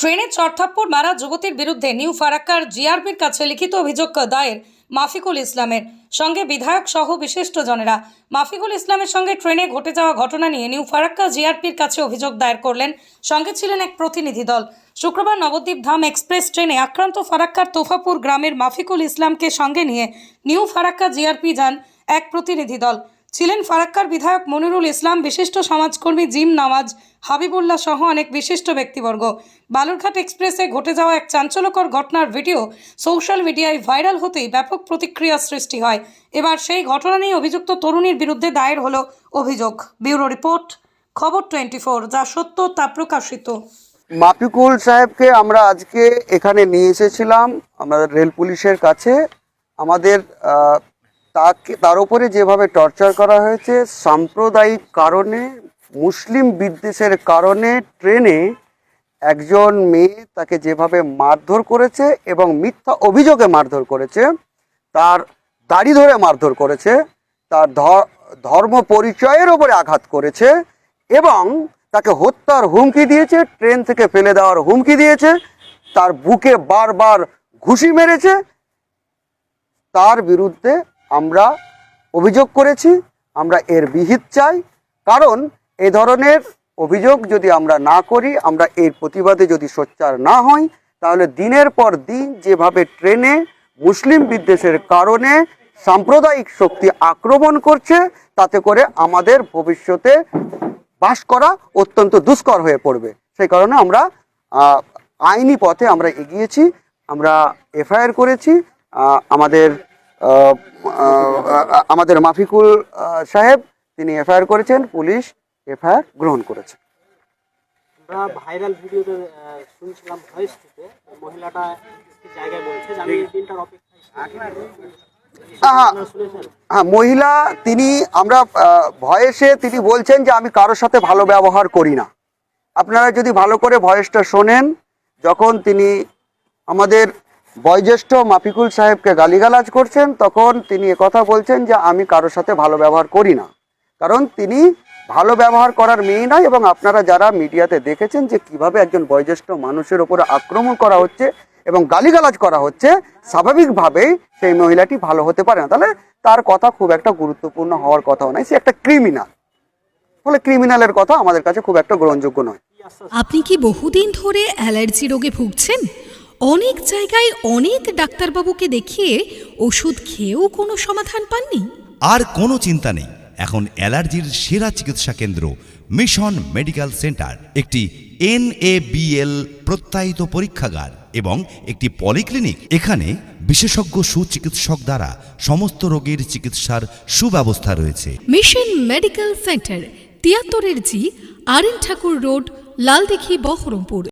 ট্রেনে চড়থাপ্পড় মারা যুবতীর বিরুদ্ধে নিউ ফারাক্কার জিআরপির কাছে লিখিত অভিযোগ দায়ের মাফিকুল ইসলামের। সঙ্গে বিধায়ক সহ বিশিষ্টজনেরা। মাফিকুল ইসলামের সঙ্গে ট্রেনে ঘটে যাওয়া ঘটনা নিয়ে নিউ ফারাক্কা জিআরপির কাছে অভিযোগ দায়ের করলেন সঙ্গে ছিলেন এক প্রতিনিধি দল। শুক্রবার নবদ্বীপ ধাম এক্সপ্রেস ট্রেনে আক্রান্ত ফারাক্কার তোফাপুর গ্রামের মাফিকুল ইসলামকে সঙ্গে নিয়ে নিউ ফারাক্কা জিআরপি যান এক প্রতিনিধি দল। ছিলেন ফারাক্কার বিধায়ক মনিরুল ইসলাম, বিশিষ্ট সমাজকর্মী জিম নামাজ হাবিবুল্লাহ সহ অনেক বিশিষ্ট ব্যক্তিবর্গ। বালুরঘাট এক্সপ্রেসে ঘটে যাওয়া এক চাঞ্চল্যকর ঘটনার ভিডিও সোশ্যাল মিডিয়ায় ভাইরাল হতেই ব্যাপক প্রতিক্রিয়া সৃষ্টি হয়। এবার সেই ঘটনা নিয়ে অভিযুক্ত তরুণীর বিরুদ্ধে দায়ের হলো অভিযোগ। ব্যুরো রিপোর্ট, খবর টোয়েন্টি যা সত্য তা প্রকাশিত। মাফিকুল সাহেবকে আমরা আজকে এখানে নিয়ে এসেছিলাম। আমাদের রেল পুলিশের কাছে। আমাদের তাকে, তার উপরে যেভাবে টর্চার করা হয়েছে, সাম্প্রদায়িক কারণে, মুসলিম বিদ্বেষের কারণে ট্রেনে একজন মেয়ে তাকে যেভাবে মারধর করেছে এবং মিথ্যা অভিযোগে মারধর করেছে, তার দাড়ি ধরে মারধর করেছে, তার ধর্ম পরিচয়ের ওপরে আঘাত করেছে এবং তাকে হত্যার হুমকি দিয়েছে, ট্রেন থেকে ফেলে দেওয়ার হুমকি দিয়েছে, তার বুকে বারবার ঘুষি মেরেছে, তার বিরুদ্ধে আমরা অভিযোগ করেছি, আমরা এর বিহিত চাই। কারণ এ ধরনের অভিযোগ যদি আমরা না করি, আমরা এর প্রতিবাদে যদি সোচ্চার না হই, তাহলে দিনের পর দিন যেভাবে ট্রেনে মুসলিম বিদ্বেষের কারণে সাম্প্রদায়িক শক্তি আক্রমণ করছে, তাতে করে আমাদের ভবিষ্যতে বাস করা অত্যন্ত দুষ্কর হয়ে পড়বে। সেই কারণে আমরা আইনি পথে আমরা এগিয়েছি, আমরা এফআইআর করেছি আমাদের আমাদের মাফিকুল সাহেব তিনি এফআইআর করেছেন পুলিশ এফআইআর গ্রহণ করেছে। আমরা ভাইরাল ভিডিওতে শুনছিলাম ভয়েস থেকে মহিলাটা জায়গায় বলছে আমি দিনটার হ্যাঁ হ্যাঁ মহিলা তিনি আমরা ভয়েসে তিনি বলছেন যে আমি কারোর সাথে ভালো ব্যবহার করি না। আপনারা যদি ভালো করে ভয়েসটা শোনেন যখন তিনি আমাদের বয়োজ্যেষ্ঠ মাফিকুল সাহেবকে গালিগালাজ করছেন, তখন তিনি কথা বলছেন যে, আমি কারোর সাথে ভালো ব্যবহার করি না। কারণ তিনি ভালো ব্যবহার করার মেয়ে নয় এবং আপনারা যারা মিডিয়াতে দেখেছেন যে, কীভাবে একজন বয়োজ্যেষ্ঠ মানুষের উপরে আক্রমণ করা হচ্ছে এবং গালিগালাজ করা হচ্ছে, স্বাভাবিকভাবেই সেই মহিলাটি ভালো হতে পারে না। তাহলে তার কথা খুব একটা গুরুত্বপূর্ণ হওয়ার কথাও নয়, সে একটা ক্রিমিনাল। ফলে ক্রিমিনালের কথা আমাদের কাছে খুব একটা গ্রহণযোগ্য নয়। আপনি কি বহুদিন ধরে অ্যালার্জি রোগে ভুগছেন? অনেক জায়গায় অনেক ডাক্তারবাবুকে দেখিয়ে ওষুধ খেয়েও কোনো সমাধান পাননি? আর কোনো চিন্তা নেই। এখন অ্যালার্জির সেরা চিকিৎসা কেন্দ্র মিশন মেডিকেল সেন্টার একটি এনএবিএল প্রত্যায়িত পরীক্ষাগার এবং একটি পলিক্লিনিক। এখানে বিশেষজ্ঞ সুচিকিৎসক দ্বারা সমস্ত রোগের চিকিৎসার সুব্যবস্থা রয়েছে। Mission medical centre তিয়াত্তরের G R N Thakur road Laldighi Baharampur.